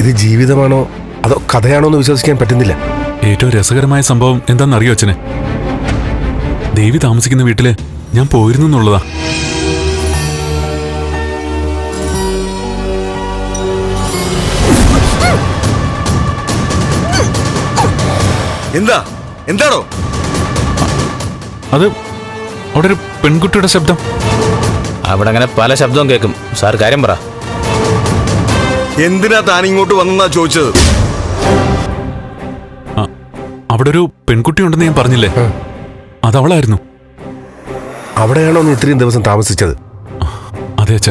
ഇത് ജീവിതമാണോ? അതോ കഥയാണോ എന്ന് വിശ്വസിക്കാൻ പറ്റുന്നില്ല? ഏറ്റവും രസകരമായ സംഭവം എന്താണെന്നറിയോ അച്ഛനെ? ദേവി താമസിക്കുന്ന വീട്ടിൽ ഞാൻ പോയിരുന്നു എന്നുള്ളതാ. എന്താ? എന്താണോ? അത് അവിടെ ഒരു പെൺകുട്ടിയുടെ ശബ്ദം. അവിടെ അങ്ങനെ പല ശബ്ദവും കേൾക്കും. സാർ കാര്യം പറ. എന്തിനാ താൻ ഇങ്ങോട്ട് വന്നെന്നാ ചോദിച്ചത്? ആ, അവിടെ ഒരു പെൺകുട്ടി ഉണ്ടെന്ന് ഞാൻ പറഞ്ഞില്ലേ? അതവളായിരുന്നു. അവിടെയാണോ നീ ഇത്രയും ദിവസം താമസിച്ചത്? അതെ അച്ഛ.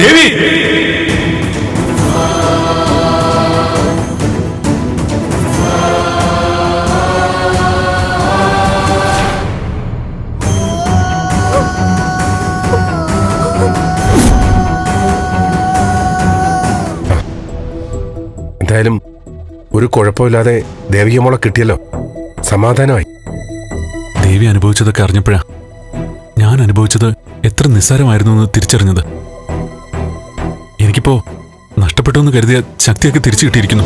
ദേവി! ഒരു കുഴപ്പമില്ലാതെ ദേവിക മോളെ കിട്ടിയല്ലോ. സമാധാനമായി. ദേവി അനുഭവിച്ചതൊക്കെ അറിഞ്ഞപ്പോഴാ ഞാൻ അനുഭവിച്ചത് എത്ര നിസ്സാരമായിരുന്നു എന്ന് തിരിച്ചറിഞ്ഞത്. എനിക്കിപ്പോ നഷ്ടപ്പെട്ടു എന്ന് കരുതിയ ശക്തിയൊക്കെ തിരിച്ചു കിട്ടിയിരിക്കുന്നു.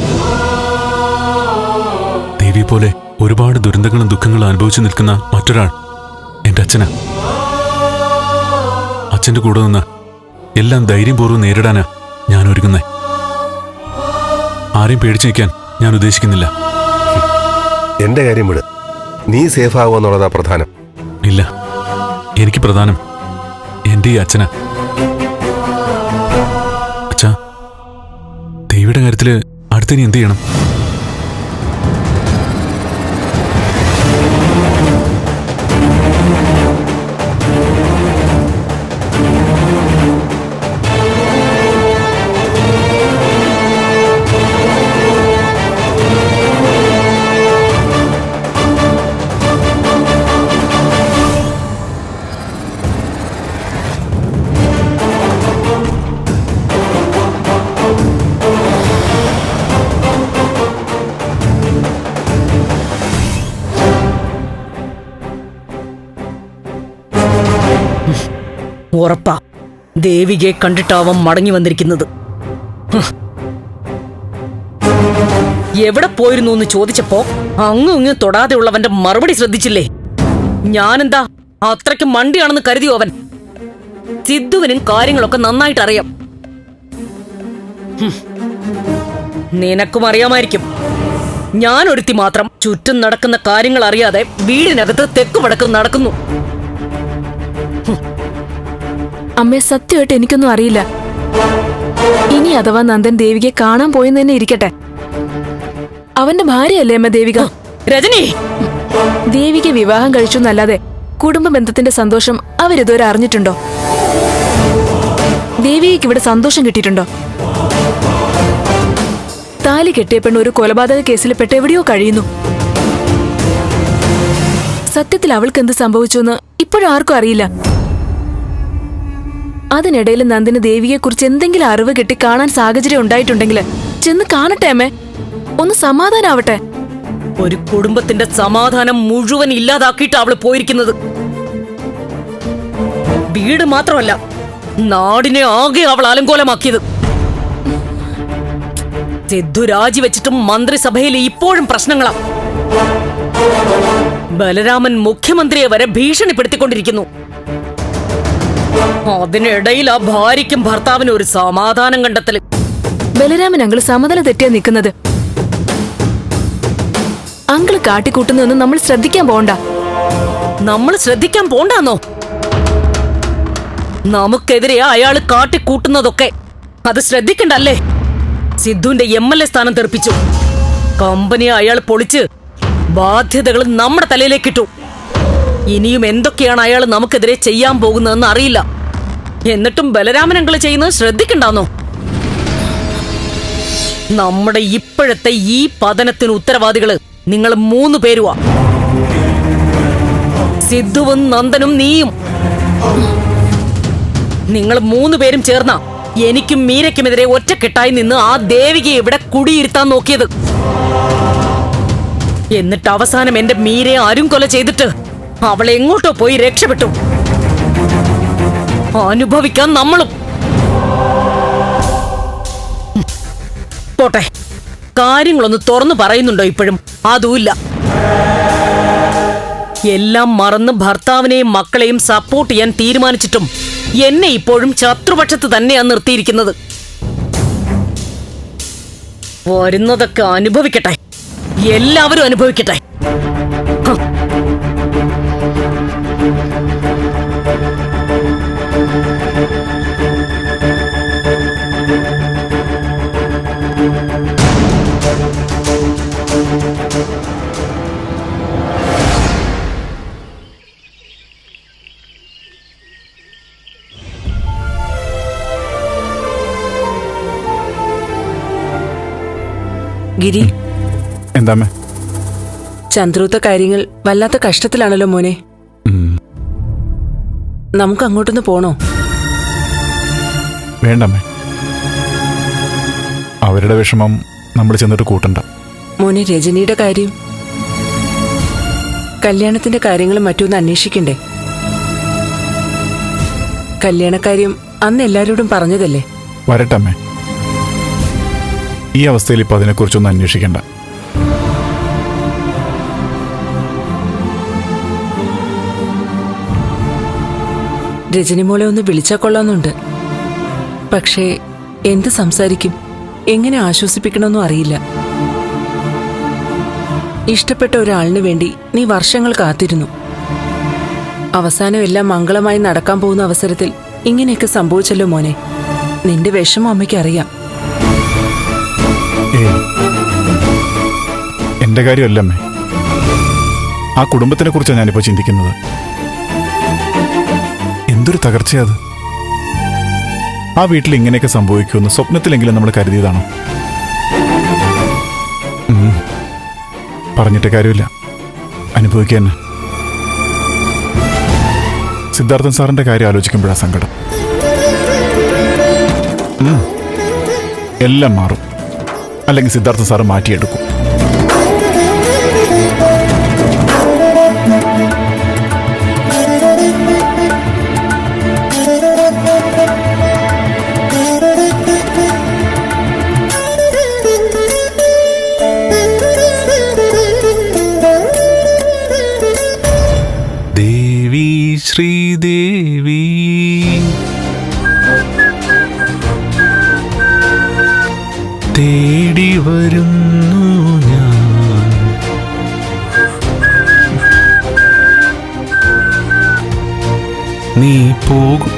ദേവിയെ പോലെ ഒരുപാട് ദുരന്തങ്ങളും ദുഃഖങ്ങളും അനുഭവിച്ചു നിൽക്കുന്ന മറ്റൊരാൾ എന്റെ അച്ഛനാ. അച്ഛന്റെ കൂടെ നിന്ന് എല്ലാം ധൈര്യപൂർവം നേരിടാനാ ഞാൻ ഒരുങ്ങുന്നേ. ആരെയും പേടിച്ചു നിൽക്കാൻ ഞാൻ ഉദ്ദേശിക്കുന്നില്ല. എന്റെ കാര്യം വിട്. നീ സേഫ് ആവുക എന്നുള്ളതാ പ്രധാനം. ഇല്ല. എനിക്ക് പ്രധാനം എന്റെ ഈ അച്ഛനാ. അച്ഛാ ദേവിയുടെ കാര്യത്തിൽ അടുത്തിനി എന്ത് ചെയ്യണം? ഉറപ്പാ. ദേവികയെ കണ്ടിട്ടാവാം മടങ്ങി വന്നിരിക്കുന്നത്. എവിടെ പോയിരുന്നു എന്ന് ചോദിച്ചപ്പോ അങ്ങും ഇങ്ങും തൊടാതെ ഉള്ളവന്റെ മറുപടി ശ്രദ്ധിച്ചില്ലേ? ഞാനെന്താ അത്രയ്ക്ക് മണ്ടിയാണെന്ന് കരുതിയോ അവൻ? സിദ്ധുവിനും കാര്യങ്ങളൊക്കെ നന്നായിട്ട് അറിയാം നിനക്കും അറിയാമായിരിക്കും. ഞാൻ ഒരുത്തി മാത്രം ചുറ്റും നടക്കുന്ന കാര്യങ്ങൾ അറിയാതെ വീടിനകത്ത് തെക്കു വടക്കും നടക്കുന്നു. അമ്മേ സത്യമായിട്ട് എനിക്കൊന്നും അറിയില്ല. ഇനി അഥവാ നന്ദൻ ദേവികയെ കാണാൻ പോയെന്ന് തന്നെ ഇരിക്കട്ടെ. അവന്റെ ഭാര്യയല്ലേ അമ്മ ദേവിക? രജനി! ദേവിക വിവാഹം കഴിച്ചു എന്നല്ലാതെ കുടുംബ ബന്ധത്തിന്റെ സന്തോഷം അവരിതുവരെ അറിഞ്ഞിട്ടുണ്ടോ? ദേവികയ്ക്ക് ഇവിടെ സന്തോഷം കിട്ടിയിട്ടുണ്ടോ? താലി കെട്ടിയ പെണ്ണ് ഒരു കൊലപാതക കേസിൽ പെട്ട് എവിടെയോ കഴിയുന്നു. സത്യത്തിൽ അവൾക്ക് എന്ത് സംഭവിച്ചു എന്ന് ഇപ്പോഴും ആർക്കും അറിയില്ല. അതിനിടയിൽ നന്ദിന് ദേവിയെക്കുറിച്ച് എന്തെങ്കിലും അറിവ് കിട്ടി കാണാൻ സാഹചര്യം ഉണ്ടായിട്ടുണ്ടെങ്കിൽ ചെന്ന് കാണട്ടെ അമ്മേ. ഒന്ന് സമാധാനാവട്ടെ. ഒരു കുടുംബത്തിന്റെ സമാധാനം മുഴുവൻ ഇല്ലാതാക്കിയിട്ട് അവൾ പോയിരിക്കുന്നത്. വീട് മാത്രമല്ല നാടിനെ ആകെ അവൾ അലങ്കോലമാക്കിയത്. സിദ്ധു രാജിവെച്ചിട്ടും മന്ത്രിസഭയിൽ ഇപ്പോഴും പ്രശ്നങ്ങളാ. ബലരാമൻ മുഖ്യമന്ത്രിയെ വരെ ഭീഷണിപ്പെടുത്തിക്കൊണ്ടിരിക്കുന്നു. അതിനിടയിൽ ആ ഭാര്യയ്ക്കും ഭർത്താവിനും ഒരു സമാധാനം കണ്ടെത്തൽ ബലരാമൻ അങ്കിൾ സമതല തെറ്റിയാ നിൽക്കുന്നത് അങ്കിൾ കാട്ടിക്കൂട്ടുന്നൊന്നും നമ്മൾ ശ്രദ്ധിക്കാൻ പോണ്ട. നമ്മൾ ശ്രദ്ധിക്കാൻ പോണ്ടാന്നോ? നമുക്കെതിരെ അയാൾ കാട്ടിക്കൂട്ടുന്നതൊക്കെ അത് ശ്രദ്ധിക്കണ്ടല്ലേ? സിദ്ധുവിന്റെ എം എൽ എ സ്ഥാനം തെറിപ്പിച്ചു. കമ്പനിയെ അയാൾ പൊളിച്ച് ബാധ്യതകൾ നമ്മുടെ തലയിലേക്ക് ഇട്ടു. ഇനിയും എന്തൊക്കെയാണ് അയാൾ നമുക്കെതിരെ ചെയ്യാൻ പോകുന്നതെന്ന് അറിയില്ല. എന്നിട്ടും ബലരാമനങ്ങൾ ചെയ്യുന്നത് ശ്രദ്ധിക്കണ്ടാന്നോ? നമ്മുടെ ഇപ്പോഴത്തെ ഈ പതനത്തിന് ഉത്തരവാദികൾ നിങ്ങൾ മൂന്ന് പേരുവാ. സിദ്ധുവും നന്ദനും നീയും. നിങ്ങൾ മൂന്ന് പേരും ചേർന്ന എനിക്കും മീരയ്ക്കുമെതിരെ ഒറ്റക്കെട്ടായി നിന്ന് ആ ദേവികയെ ഇവിടെ കുടിയിരുത്താൻ നോക്കിയത്. എന്നിട്ട് അവസാനം എന്റെ മീരയെ ആരും കൊല ചെയ്തിട്ട് അവൾ എങ്ങോട്ടോ പോയി രക്ഷപ്പെട്ടു. അനുഭവിക്കാൻ നമ്മളും. പോട്ടെ കാര്യങ്ങളൊന്ന് തുറന്നു പറയുന്നുണ്ടോ ഇപ്പോഴും? അതുമില്ല. എല്ലാം മറന്ന് ഭർത്താവിനെയും മക്കളെയും സപ്പോർട്ട് ചെയ്യാൻ തീരുമാനിച്ചിട്ടും എന്നെ ഇപ്പോഴും ശത്രുപക്ഷത്ത് തന്നെയാണ് നിർത്തിയിരിക്കുന്നത്. വരുന്നതൊക്കെ അനുഭവിക്കട്ടെ. എല്ലാവരും അനുഭവിക്കട്ടെ. ഗിരി എന്താമ്മേ? ചന്ദ്രൂത്ത കാര്യങ്ങൾ വല്ലാത്ത കഷ്ടത്തിലാണല്ലോ മോനെ. നമുക്ക് അങ്ങോട്ടൊന്ന് പോണോ? വേണ്ടമ്മേ. അവരുടെ വിഷമം നമ്മൾ ചെന്നിട്ട് കൂട്ടണ്ട. മോനെ രജനിയുടെ കാര്യം. കല്യാണത്തിന്റെ കാര്യങ്ങളും മറ്റൊന്ന് അന്വേഷിക്കണ്ടേ? കല്യാണക്കാര്യം അന്ന് എല്ലാരോടും പറഞ്ഞതല്ലേ? വരട്ടമ്മേ. ഈ അവസ്ഥയിൽ ഇപ്പൊ അതിനെക്കുറിച്ചൊന്നും അന്വേഷിക്കണ്ട. രജനി മോളെ ഒന്ന് വിളിച്ചാൽ കൊള്ളാമെന്നുണ്ട് പക്ഷേ എന്ത് സംസാരിക്കും? എങ്ങനെ ആശ്വസിപ്പിക്കണമെന്നും അറിയില്ല. ഇഷ്ടപ്പെട്ട ഒരാളിനു വേണ്ടി നീ വർഷങ്ങൾ കാത്തിരുന്നു. അവസാനം എല്ലാം മംഗളമായി നടക്കാൻ പോകുന്ന അവസരത്തിൽ ഇങ്ങനെയൊക്കെ സംഭവിച്ചല്ലോ മോനെ. നിന്റെ വിഷമം അമ്മയ്ക്ക് അറിയാം. എന്റെ കാര്യമല്ല ആ കുടുംബത്തിനെ കുറിച്ചാണ് ഞാനിപ്പോ ചിന്തിക്കുന്നത്. എന്തൊരു തകർച്ചയാത് ആ വീട്ടിൽ ഇങ്ങനെയൊക്കെ സംഭവിക്കുമെന്ന് സ്വപ്നത്തിലെങ്കിലും നമ്മൾ കരുതിയതാണോ. പറഞ്ഞിട്ട് കാര്യമില്ല. അനുഭവിക്കാൻ. സിദ്ധാർത്ഥൻ സാറിന്റെ കാര്യം ആലോചിക്കുമ്പോഴാണ് സങ്കടം. എല്ലാം മാറും. അല്ലെങ്കിൽ സിദ്ധാർത്ഥ സാറ് മാറ്റിയെടുക്കും. ശ്രീദേവി. തേടി വരുന്നു നീ പോകും.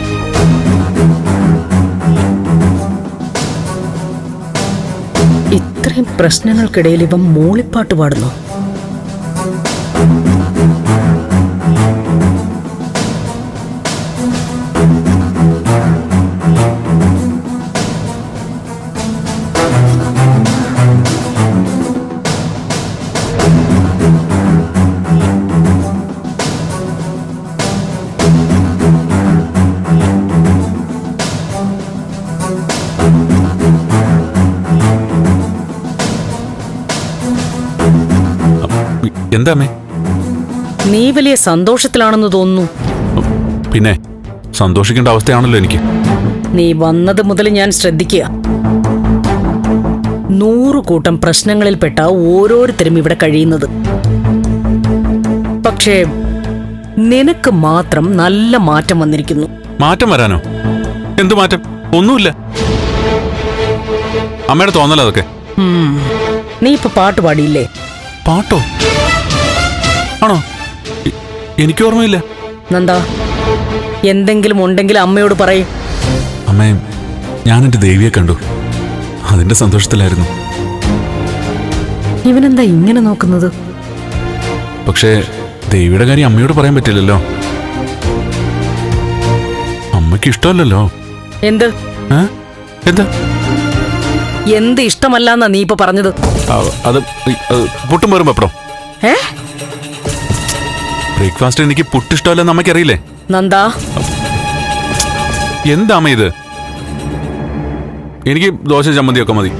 ഇത്രയും പ്രശ്നങ്ങൾക്കിടയിൽ ഇവൻ മൂളിപ്പാട്ട് പാടുന്നു. എന്താ അമ്മേ നീ വലിയ സന്തോഷത്തിലാണെന്ന് തോന്നുന്നു. പിന്നെ സന്തോഷിക്കേണ്ട അവസ്ഥയാണല്ലോ എനിക്ക്. നീ വന്നത് മുതൽ ഞാൻ ശ്രദ്ധിക്കുക. നൂറു കൂട്ടം പ്രശ്നങ്ങളിൽപ്പെട്ട ഓരോരുത്തരും ഇവിടെ കഴിയുന്നത്. പക്ഷേ നിനക്ക് മാത്രം നല്ല മാറ്റം വന്നിരിക്കുന്നു. മാറ്റം വരാനോ? എന്തു മാറ്റം? ഒന്നുമില്ല. അമ്മയുടെ തോന്നല അതൊക്കെ. നീ ഇപ്പൊ പാട്ട് പാടിയില്ലേ? പാട്ടോ? ആണോ? എനിക്ക് ഓർമ്മയില്ല. നന്ദാ എന്തെങ്കിലും ഉണ്ടെങ്കിൽ അമ്മയോട് പറയും. അമ്മേ ഞാൻ എന്റെ ദേവിയെ കണ്ടു. അതിന്റെ സന്തോഷത്തിലായിരുന്നു. ഇവനെന്താ ഇങ്ങനെ നോക്കുന്നത്? പക്ഷേ ദേവിയുടെ കാര്യം അമ്മയോട് പറയാൻ പറ്റില്ലല്ലോ. അമ്മയ്ക്ക് ഇഷ്ടമല്ലല്ലോ. എന്ത്? ഏ? എന്താ? എന്ത് ഇഷ്ടമല്ലെന്നാ നീ ഇപ്പൊ പറഞ്ഞത്? ആ, അത് ഈ, അത് പുട്ടും പേറും പപ്പടം ഏ? ബ്രേക്ക്ഫാസ്റ്റ് എനിക്ക് പുട്ടിഷ്ടമല്ലെന്ന് അമ്മയ്ക്കറിയില്ലേ? നന്ദാ. എന്താ അമ്മ ഇത്? എനിക്ക് ദോശ ചമ്മന്തിയൊക്കെ മതി.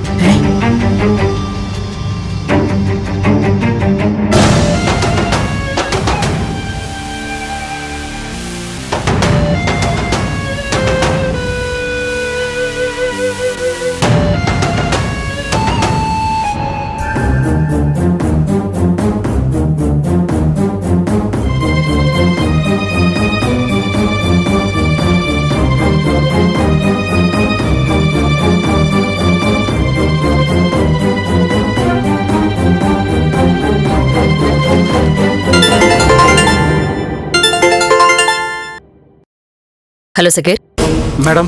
ഹലോ സക്കീർ. മാഡം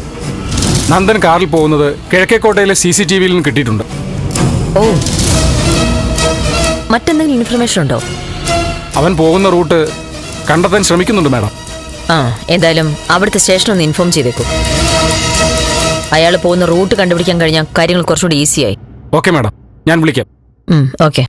നന്ദൻ കാറിൽ പോകുന്നത് കിഴക്കേക്കോട്ടയിലെ സി സി ടി വിയിൽ നിന്ന് കിട്ടിയിട്ടുണ്ട്. ഓ. മറ്റെന്തെങ്കിലും ഇൻഫർമേഷൻ ഉണ്ടോ? അവൻ പോകുന്ന റൂട്ട് കണ്ടെത്താൻ ശ്രമിക്കുന്നുണ്ട് മാഡം. ആ എന്തായാലും അവിടുത്തെ സ്റ്റേഷൻ ഒന്ന് ഇൻഫോം ചെയ്തേക്കൂ. അയാൾ പോകുന്ന റൂട്ട് കണ്ടുപിടിക്കാൻ കഴിഞ്ഞാൽ കാര്യങ്ങൾ കുറച്ചുകൂടി ഈസിയായി ഓക്കെ മാഡം. ഞാൻ വിളിക്കാം. ഓക്കെ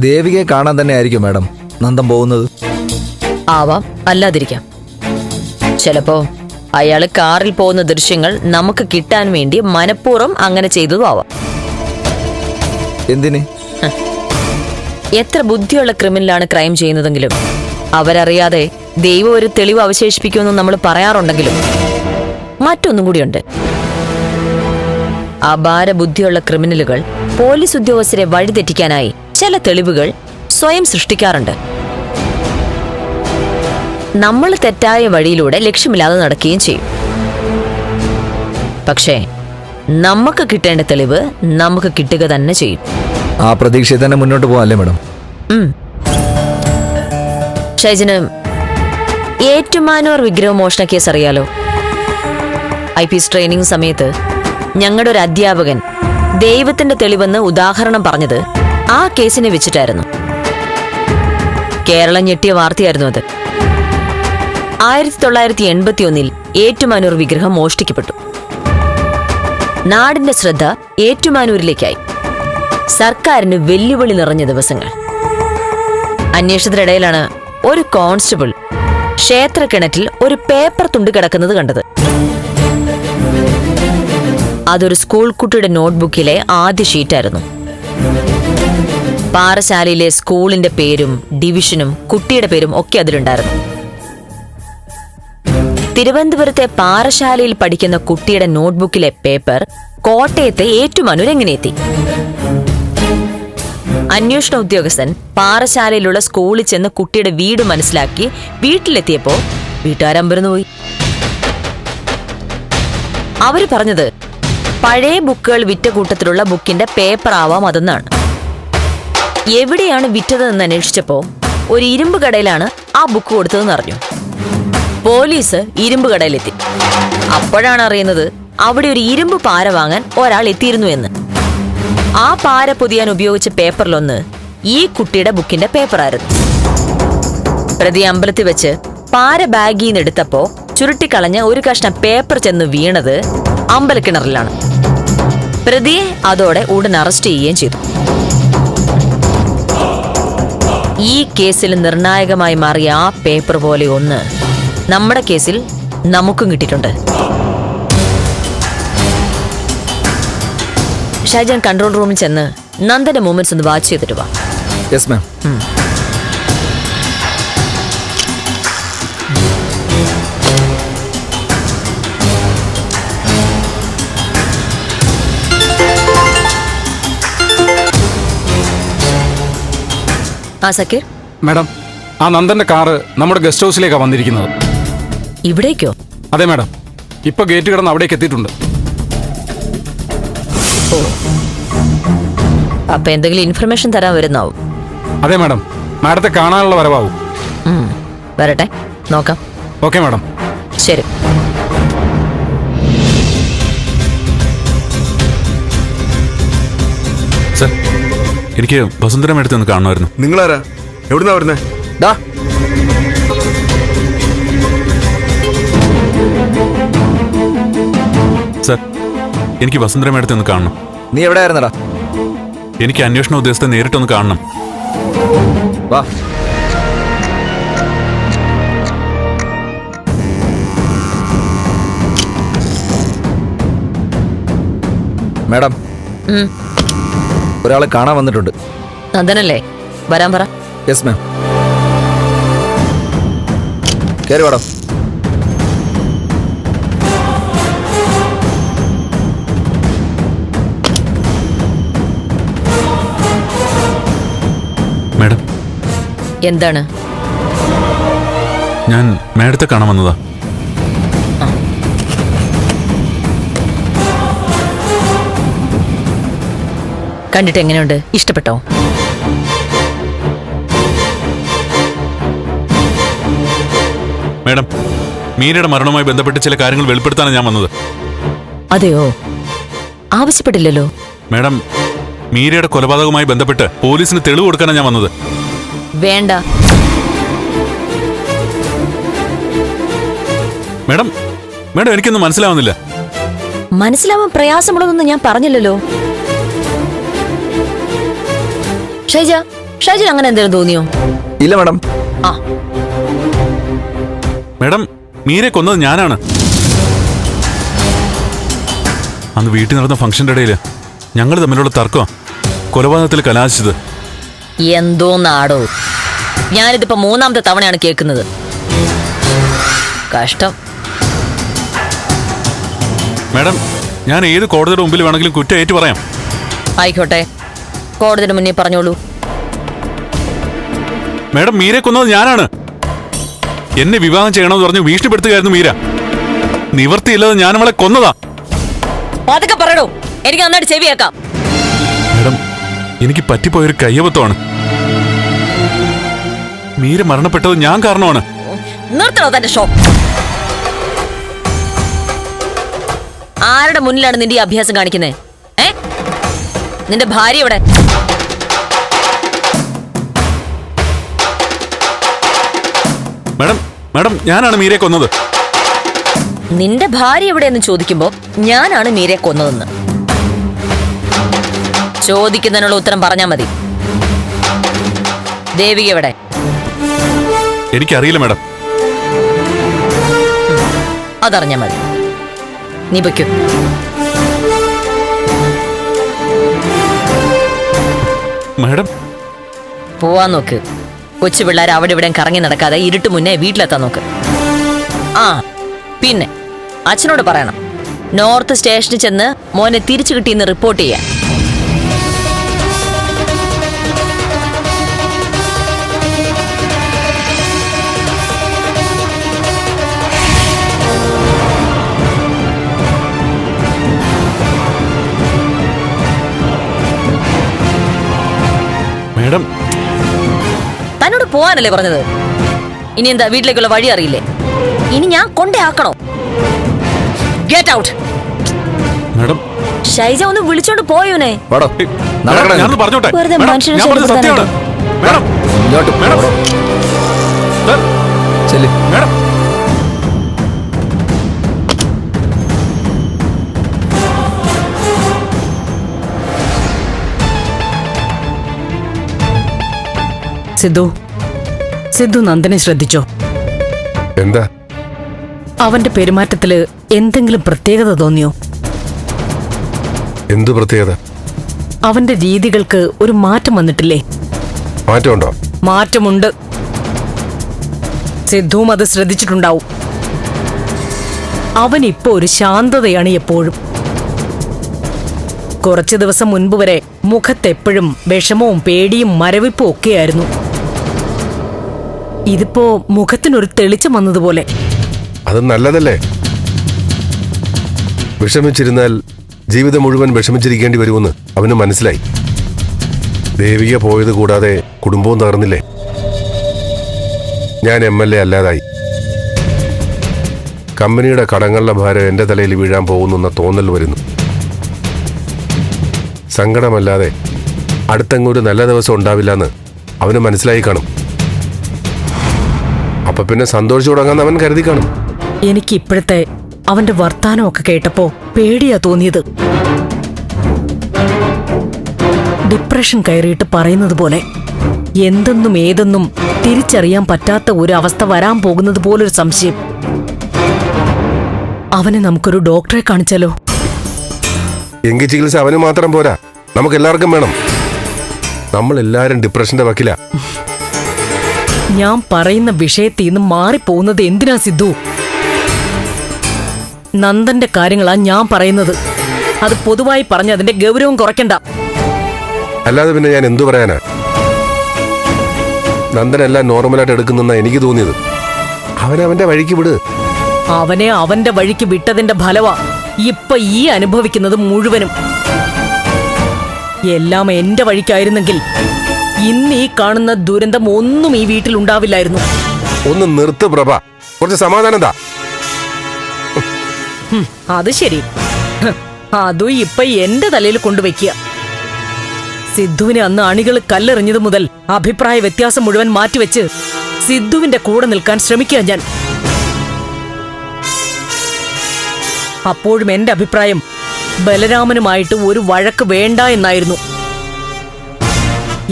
ദേവികയെ കാണാൻ തന്നെ ആയിരിക്കും മാഡം. നന്ദം പോകുന്നത്. ആവാം. അല്ലാതിരിക്കാം. ചിലപ്പോ അയാൾ കാറിൽ പോകുന്ന ദൃശ്യങ്ങൾ നമുക്ക് കിട്ടാൻ വേണ്ടി മനഃപൂർവം അങ്ങനെ ചെയ്തതും ആവാം. എന്തിന്? എത്ര ബുദ്ധിയുള്ള ക്രിമിനലാണ് ക്രൈം ചെയ്യുന്നതെങ്കിലും അവരറിയാതെ ദൈവം ഒരു തെളിവ് അവശേഷിപ്പിക്കുമെന്ന് നമ്മൾ പറയാറുണ്ടെങ്കിലും മറ്റൊന്നും കൂടിയുണ്ട്. അപാര ബുദ്ധിയുള്ള ക്രിമിനലുകൾ പോലീസ് ഉദ്യോഗസ്ഥരെ വഴിതെറ്റിക്കാനായി ചില തെളിവുകൾ സ്വയം സൃഷ്ടിക്കാറുണ്ട്. നമ്മൾ തെറ്റായ വഴിയിലൂടെ ലക്ഷ്യമില്ലാതെ നടക്കുകയും ചെയ്യും. പക്ഷേ നമുക്ക് കിട്ടേണ്ട തെളിവ് നമുക്ക് കിട്ടുക തന്നെ ചെയ്യും. ആ പ്രതീക്ഷയിൽ തന്നെ മുന്നോട്ട് പോകാല്ലേ മേഡം? ഷൈജന് ഏറ്റുമാനൂർ വിഗ്രഹ മോഷണ കേസ് അറിയാലോ? ഐ പി എസ് ട്രെയിനിങ് സമയത്ത് ഞങ്ങളുടെ ഒരു അധ്യാപകൻ ദൈവത്തിന്റെ തെളിവെന്ന് ഉദാഹരണം പറഞ്ഞത് ആ കേസിനെ വെച്ചിട്ടായിരുന്നു. കേരളം ഞെട്ടിയ വാർത്തയായിരുന്നു അത്. ആയിരത്തി തൊള്ളായിരത്തി എൺപത്തി ഒന്നിൽ ഏറ്റുമാനൂർ വിഗ്രഹം മോഷ്ടിക്കപ്പെട്ടു. നാടിന്റെ ശ്രദ്ധ ഏറ്റുമാനൂരിലേക്കായി. സർക്കാരിന് വെല്ലുവിളി നിറഞ്ഞ ദിവസങ്ങൾ. അന്വേഷണത്തിനിടയിലാണ് ഒരു കോൺസ്റ്റബിൾ ക്ഷേത്രക്കിണറ്റിൽ ഒരു പേപ്പർ തുണ്ട് കിടക്കുന്നത് കണ്ടത്. അതൊരു സ്കൂൾ കുട്ടിയുടെ നോട്ട്ബുക്കിലെ ആദ്യ ഷീറ്റായിരുന്നു. പാറശാലയിലെ സ്കൂളിന്റെ പേരും ഡിവിഷനും കുട്ടിയുടെ പേരും ഒക്കെ അതിലുണ്ടായിരുന്നു. തിരുവനന്തപുരത്തെ പാറശാലയിൽ പഠിക്കുന്ന കുട്ടിയുടെ നോട്ട്ബുക്കിലെ പേപ്പർ കോട്ടയത്തെ ഏറ്റുമാനൂർ എങ്ങനെ എത്തി? അന്വേഷണ ഉദ്യോഗസ്ഥൻ പാറശാലയിലുള്ള സ്കൂളിൽ ചെന്ന് കുട്ടിയുടെ വീട് മനസ്സിലാക്കി വീട്ടിലെത്തിയപ്പോ വീട്ടുകാരമ്പരന്ന് പോയി. അവർ പറഞ്ഞത് പഴയ ബുക്കുകൾ വിറ്റ കൂട്ടത്തിലുള്ള ബുക്കിന്റെ പേപ്പർ ആവാം അതെന്നാണ്. എവിടെയാണ് വിറ്റതെന്ന് അന്വേഷിച്ചപ്പോ ഒരു ഇരുമ്പ് കടയിലാണ് ആ ബുക്ക് കൊടുത്തതെന്ന് അറിഞ്ഞു. പോലീസ് ഇരുമ്പ് കടയിലെത്തി. അപ്പോഴാണ് അറിയുന്നത് അവിടെ ഒരു ഇരുമ്പ് പാര വാങ്ങാൻ ഒരാൾ എത്തിയിരുന്നു എന്ന്. ആ പാര പൊതിയാൻ ഉപയോഗിച്ച പേപ്പറിലൊന്ന് ഈ കുട്ടിയുടെ ബുക്കിന്റെ പേപ്പറായിരുന്നു. പ്രതി അമ്പലത്തിൽ വെച്ച് പാര ബാഗിൽ നിന്ന് എടുത്തപ്പോ ചുരുട്ടിക്കളഞ്ഞ ഒരു കഷ്ണം പേപ്പർ ചെന്ന് വീണത് അമ്പലക്കിണറിലാണ്. പ്രതിയെ അതോടെ ഉടൻ അറസ്റ്റ് ചെയ്യുകയും ചെയ്തു. ഈ കേസിൽ നിർണായകമായി മാറിയ ആ പേപ്പർ പോലെ ഒന്ന് നമ്മുടെ കേസിൽ നമുക്കും കിട്ടിയിട്ടുണ്ട്. ഷാജാൻ കൺട്രോൾ റൂമിൽ ചെന്ന് നന്ദന്റെ മൂമെന്റ്സ് ഒന്ന് വാച്ച് ചെയ്തിട്ട് വാ. യെസ് മാം ആ സക്കീർ. മാഡം ആ നന്ദന്റെ കാറ് നമ്മുടെ ഗസ്റ്റ് ഹൗസിലേക്കാണ് വന്നിരിക്കുന്നത്. ഇവിടേക്കോ? അതെ മാഡം. ഇപ്പൊ ഗേറ്റ് കിടന്ന് അവിടേക്ക് എത്തിയിട്ടുണ്ട്. അപ്പൊ എന്തെങ്കിലും ഇൻഫർമേഷൻ തരാൻ വരുന്നാവും അതെ മാഡം. മാഡത്തെ കാണാനുള്ള വരവാകും. വരട്ടെ. നോക്കാം. Okay madam. എനിക്ക് വസുന്ധര മേഡത്തെ ഒന്ന് കാണുമായിരുന്നു നിങ്ങളാരാ? എവിടുന്നാ വരുന്നേ? ഡാ സർ എനിക്ക് വസുന്ധര മേഡത്തെ ഒന്ന് കാണണം. നീ എവിടെ ആയിരുന്നടാ എനിക്ക് അന്വേഷണ ഉദ്യോഗസ്ഥത്തെ നേരിട്ടൊന്ന് കാണണം. വാ. മാഡം. ഒരാളെ കാണാൻ വന്നിട്ടുണ്ട്. നന്ദനല്ലേ? വരാൻ പറ. യെസ് മാം കയറി വാടോ. മാഡം. എന്താണ്? ഞാൻ മാഡത്തെ കാണാൻ വന്നതാ. കണ്ടിട്ട് എങ്ങനെയുണ്ട്? ഇഷ്ടപ്പെട്ടോ? മാഡം മീരയുടെ മരണവുമായി ബന്ധപ്പെട്ട് ചില കാര്യങ്ങൾ വെളിപ്പെടുത്താനാണ് ഞാൻ വന്നത്. അതെയോ? ആവശ്യപ്പെട്ടില്ലല്ലോ. മാഡം മീരയുടെ കൊലപാതകവുമായി ബന്ധപ്പെട്ട് പോലീസിന് തെളിവ് കൊടുക്കാനാണ് ഞാൻ വന്നത്. വേണ്ട. മാഡം മാഡം എനിക്കൊന്നും മനസ്സിലാവുന്നില്ല. മനസ്സിലാവാൻ പ്രയാസമുള്ളതൊന്നും ഞാൻ പറഞ്ഞില്ലല്ലോ. ഷൈജ ഷൈജ അങ്ങനെ എന്തെങ്കിലും തോന്നിയോ? ഇല്ല മാഡം. ആ. മേഡം മീരെ കൊന്നത് ഞാനാണ്. അന്ന് വീട്ടിൽ നടന്ന ഫംഗ്ഷന്റെ ഇടയിൽ ഞങ്ങൾ തമ്മിലുള്ള തർക്കം കൊലപാതകത്തിൽ കലാശിച്ചത്. എന്തോ നാടോ. ഞാനിതിപ്പോ മൂന്നാമത്തെ തവണയാണ് കേൾക്കുന്നത്. കഷ്ടം. മേഡം ഞാൻ ഏത് കോടതിയുടെ മുമ്പിൽ വേണമെങ്കിലും കുറ്റം ഏറ്റു പറയാം. ആയിക്കോട്ടെ. കോടതിയുടെ മുന്നേ പറഞ്ഞോളൂ. മേഡം മീരെ കൊന്നത് ഞാനാണ്. എന്നെ വിവാഹം ചെയ്യണമെന്ന് പറഞ്ഞു ഭീഷണിപ്പെടുത്തുകയായിരുന്നു മീര. നിവർത്തിയില്ലാതെ ഞാൻ അവളെ കൊന്നതാ. അതൊക്കെ പറയണോ? എനിക്ക് നന്നായിട്ട് ചെവിയേക്കാം മേഡം എനിക്ക് പറ്റിപ്പോയൊരു കയ്യബത്തമാണ് മീര മരണപ്പെട്ടത് ഞാൻ കാരണമാണ്. നിർത്തണോ തന്റെ ഷോ? ആരുടെ മുന്നിലാണ് നിന്റെ ഈ അഭ്യാസം കാണിക്കുന്നത് നിന്റെ ഭാര്യ ഇവിടെ മാഡം മാഡം ഞാനാണ് മീരെ കൊന്നത്. നിന്റെ ഭാര്യ എവിടെയെന്ന് ചോദിക്കുമ്പോ ഞാനാണ് മീരെ കൊന്നതെന്ന്. ചോദിക്കുന്നതിനുള്ള ഉത്തരം പറഞ്ഞാ മതി. ദേവിക എവിടെ? എനിക്കറിയില്ല മാഡം. അതറിഞ്ഞാ മതി. നീ വയ്ക്കൂ മാഡം? പോവാൻ നോക്ക്. കൊച്ചു പിള്ളേർ അവിടെ ഇവിടെ കറങ്ങി നടക്കാതെ ഇരുട്ട് മുന്നേ വീട്ടിലെത്താൻ നോക്ക്. ആ പിന്നെ അച്ഛനോട് പറയണം. നോർത്ത് സ്റ്റേഷനിൽ ചെന്ന് മോനെ തിരിച്ചു കിട്ടിയെന്ന് റിപ്പോർട്ട് ചെയ്യാൻ. മാഡം. തന്നോട് പോവാനല്ലേ പറഞ്ഞത്? ഇനി എന്താ വീട്ടിലേക്കുള്ള വഴി അറിയില്ലേ? ഇനി ഞാൻ കൊണ്ടേ ആക്കണോ? Get out madam. ഷൈജ ഒന്ന് വിളിച്ചോണ്ട് പോയോനെ വെറുതെ മാഡം, മനുഷ്യനെ സിദ്ധു. സിദ്ധു നന്ദനെ ശ്രദ്ധിച്ചോ? എന്താ? അവന്റെ പെരുമാറ്റത്തിൽ എന്തെങ്കിലും പ്രത്യേകത തോന്നിയോ? എന്തു പ്രത്യേകത? അവന്റെ രീതികൾക്ക് ഒരു മാറ്റം വന്നിട്ടില്ലേ? മാറ്റമുണ്ടോ? മാറ്റമുണ്ട്. സിദ്ധുവും അത് ശ്രദ്ധിച്ചിട്ടുണ്ടാവും. അവൻ ഇപ്പോ ഒരു ശാന്തതയാണ് എപ്പോഴും. കുറച്ചു ദിവസം മുൻപ് വരെ മുഖത്തെപ്പോഴും വിഷമവും പേടിയും മരവിപ്പും ഒക്കെയായിരുന്നു. ഇതിപ്പോ മുഖത്തിനൊരു തെളിച്ചം വന്നതുപോലെ. അത് നല്ലതല്ലേ? വിഷമിച്ചിരുന്നാൽ ജീവിതം മുഴുവൻ വിഷമിച്ചിരിക്കേണ്ടി വരുമെന്ന് അവന് മനസ്സിലായി. ദേവിക പോയത് കൂടാതെ കുടുംബവും തകർന്നില്ലേ? ഞാൻ എം എൽ എ അല്ലാതായി. കമ്പനിയുടെ കടങ്ങളുടെ ഭാരം എന്റെ തലയിൽ വീഴാൻ പോകുന്നു എന്ന തോന്നൽ വരുന്നു. സങ്കടമല്ലാതെ അടുത്തെങ്ങൊരു നല്ല ദിവസം ഉണ്ടാവില്ലെന്ന് അവന് മനസ്സിലായി കാണും. അപ്പൊ പിന്നെ സന്തോഷിച്ചു തുടങ്ങാൻ അവൻ കരുതി കാണും. എനിക്ക് ഇപ്പോഴത്തെ അവന്റെ വർത്താനമൊക്കെ കേട്ടപ്പോ പേടിയാ തോന്നിയത്. ഡിപ്രഷൻ കയറിയിട്ട് പറയുന്നത് പോലെ എന്തെന്നും ഏതെന്നും തിരിച്ചറിയാൻ പറ്റാത്ത ഒരു അവസ്ഥ വരാൻ പോകുന്നത് പോലൊരു സംശയം. അവനെ നമുക്കൊരു ഡോക്ടറെ കാണിച്ചാലോ? എങ്കിൽ ചികിത്സ അവന് മാത്രം പോരാ. നമുക്ക് എല്ലാവർക്കും വേണം. നമ്മൾ എല്ലാവരും ഡിപ്രഷന്റെ വക്കില. ഞാൻ പറയുന്ന വിഷയത്തിൽ നിന്ന് മാറിപ്പോകുന്നത് എന്തിനാ സിദ്ധു? നന്ദന്റെ കാര്യങ്ങളാ ഞാൻ പറയുന്നത്. അത് പൊതുവായി പറഞ്ഞ അതിന്റെ ഗൗരവം കുറയ്ക്കണ്ട. അല്ലാതെ പിന്നെ ഞാൻ എന്തു പറയാനാ? നന്ദനെല്ലാം നോർമലായിട്ട് എടുക്കുന്നെന്നാ എനിക്ക് തോന്നിയത്. അവന്റെ വഴിക്ക് വിട്. അവനെ അവന്റെ വഴിക്ക് വിട്ടതിന്റെ ഫലവാ ഇപ്പൊ ഈ അനുഭവിക്കുന്നത് മുഴുവനും. എല്ലാം എന്റെ വഴിക്കായിരുന്നെങ്കിൽ ഇന്ന് ഈ കാണുന്ന ദുരന്തം ഒന്നും ഈ വീട്ടിൽ ഉണ്ടാവില്ലായിരുന്നു. ഒന്ന് നിർത്ത് പ്രഭ. കുറച്ച് സമാധാനം താ ഹും, അത് ശരി. ഹ്, അതും ഇപ്പൊ എന്റെ തലയിൽ കൊണ്ടുവയ്ക്കുക സിദ്ധുവിനെ അന്ന് അണികൾ കല്ലെറിഞ്ഞത് മുതൽ അഭിപ്രായ വ്യത്യാസം മുഴുവൻ മാറ്റിവെച്ച് സിദ്ധുവിന്റെ കൂടെ നിൽക്കാൻ ശ്രമിക്കുക ഞാൻ. അപ്പോഴും എന്റെ അഭിപ്രായം ബലരാമനുമായിട്ട് ഒരു വഴക്ക് വേണ്ട എന്നായിരുന്നു.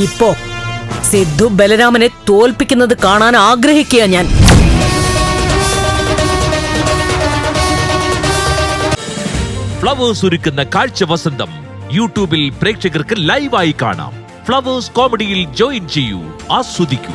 ഇപ്പോ സിദ്ധു ബലരാമനെ തോൽപ്പിക്കുന്നത് കാണാൻ ആഗ്രഹിക്കുക ഞാൻ. ഫ്ലവേഴ്സ് ഒരുക്കുന്ന കാഴ്ച വസന്തം യൂട്യൂബിൽ പ്രേക്ഷകർക്ക് ലൈവായി കാണാം. ഫ്ലവേഴ്സ് കോമഡിയിൽ ജോയിൻ ചെയ്യൂ ആസ്വദിക്കൂ.